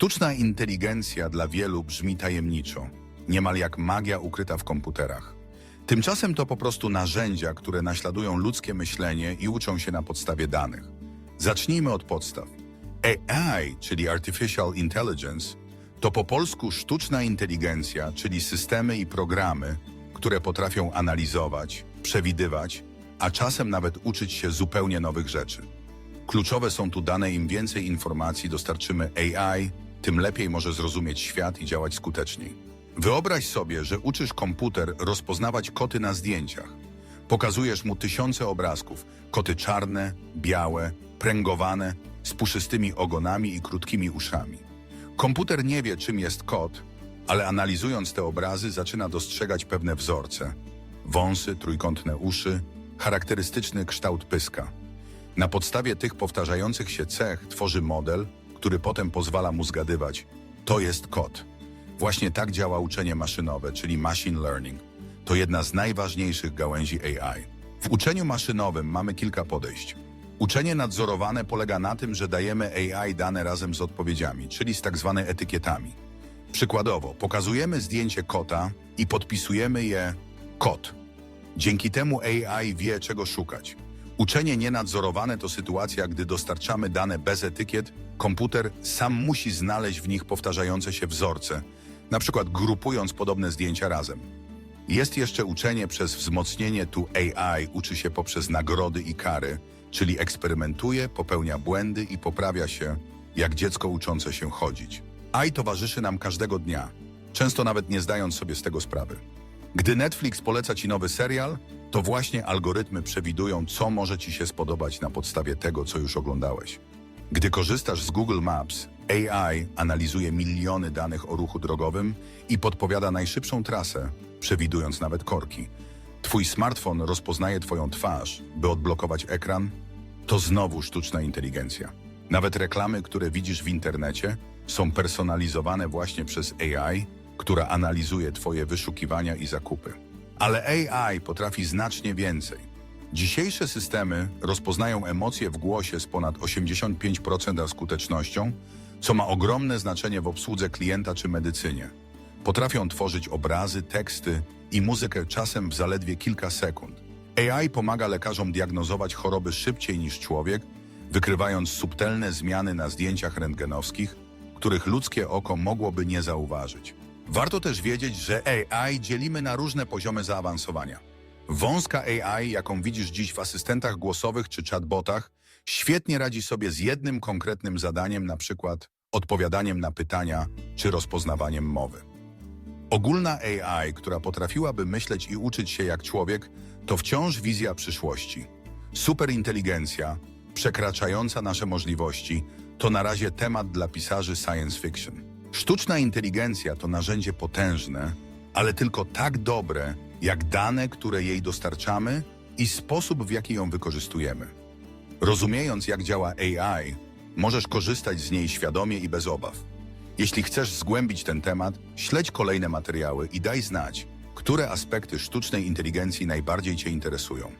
Sztuczna inteligencja dla wielu brzmi tajemniczo, niemal jak magia ukryta w komputerach. Tymczasem to po prostu narzędzia, które naśladują ludzkie myślenie i uczą się na podstawie danych. Zacznijmy od podstaw. AI, czyli Artificial Intelligence, to po polsku sztuczna inteligencja, czyli systemy i programy, które potrafią analizować, przewidywać, a czasem nawet uczyć się zupełnie nowych rzeczy. Kluczowe są tu dane, im więcej informacji dostarczymy AI, tym lepiej może zrozumieć świat i działać skuteczniej. Wyobraź sobie, że uczysz komputer rozpoznawać koty na zdjęciach. Pokazujesz mu tysiące obrazków, koty czarne, białe, pręgowane, z puszystymi ogonami i krótkimi uszami. Komputer nie wie, czym jest kot, ale analizując te obrazy zaczyna dostrzegać pewne wzorce. Wąsy, trójkątne uszy, charakterystyczny kształt pyska. Na podstawie tych powtarzających się cech tworzy model, który potem pozwala mu zgadywać. To jest kot. Właśnie tak działa uczenie maszynowe, czyli machine learning. To jedna z najważniejszych gałęzi AI. W uczeniu maszynowym mamy kilka podejść. Uczenie nadzorowane polega na tym, że dajemy AI dane razem z odpowiedziami, czyli z tak zwane etykietami. Przykładowo, pokazujemy zdjęcie kota i podpisujemy je kot. Dzięki temu AI wie, czego szukać. Uczenie nienadzorowane to sytuacja, gdy dostarczamy dane bez etykiet, komputer sam musi znaleźć w nich powtarzające się wzorce, na przykład grupując podobne zdjęcia razem. Jest jeszcze uczenie przez wzmocnienie, tu AI uczy się poprzez nagrody i kary, czyli eksperymentuje, popełnia błędy i poprawia się, jak dziecko uczące się chodzić. AI towarzyszy nam każdego dnia, często nawet nie zdając sobie z tego sprawy. Gdy Netflix poleca ci nowy serial, to właśnie algorytmy przewidują, co może ci się spodobać na podstawie tego, co już oglądałeś. Gdy korzystasz z Google Maps, AI analizuje miliony danych o ruchu drogowym i podpowiada najszybszą trasę, przewidując nawet korki. Twój smartfon rozpoznaje Twoją twarz, by odblokować ekran. To znowu sztuczna inteligencja. Nawet reklamy, które widzisz w internecie, są personalizowane właśnie przez AI, która analizuje Twoje wyszukiwania i zakupy. Ale AI potrafi znacznie więcej. Dzisiejsze systemy rozpoznają emocje w głosie z ponad 85% skutecznością, co ma ogromne znaczenie w obsłudze klienta czy medycynie. Potrafią tworzyć obrazy, teksty i muzykę czasem w zaledwie kilka sekund. AI pomaga lekarzom diagnozować choroby szybciej niż człowiek, wykrywając subtelne zmiany na zdjęciach rentgenowskich, których ludzkie oko mogłoby nie zauważyć. Warto też wiedzieć, że AI dzielimy na różne poziomy zaawansowania. Wąska AI, jaką widzisz dziś w asystentach głosowych czy chatbotach, świetnie radzi sobie z jednym konkretnym zadaniem, na przykład odpowiadaniem na pytania czy rozpoznawaniem mowy. Ogólna AI, która potrafiłaby myśleć i uczyć się jak człowiek, to wciąż wizja przyszłości. Superinteligencja, przekraczająca nasze możliwości, to na razie temat dla pisarzy science fiction. Sztuczna inteligencja to narzędzie potężne, ale tylko tak dobre, jak dane, które jej dostarczamy i sposób, w jaki ją wykorzystujemy. Rozumiejąc, jak działa AI, możesz korzystać z niej świadomie i bez obaw. Jeśli chcesz zgłębić ten temat, śledź kolejne materiały i daj znać, które aspekty sztucznej inteligencji najbardziej Cię interesują.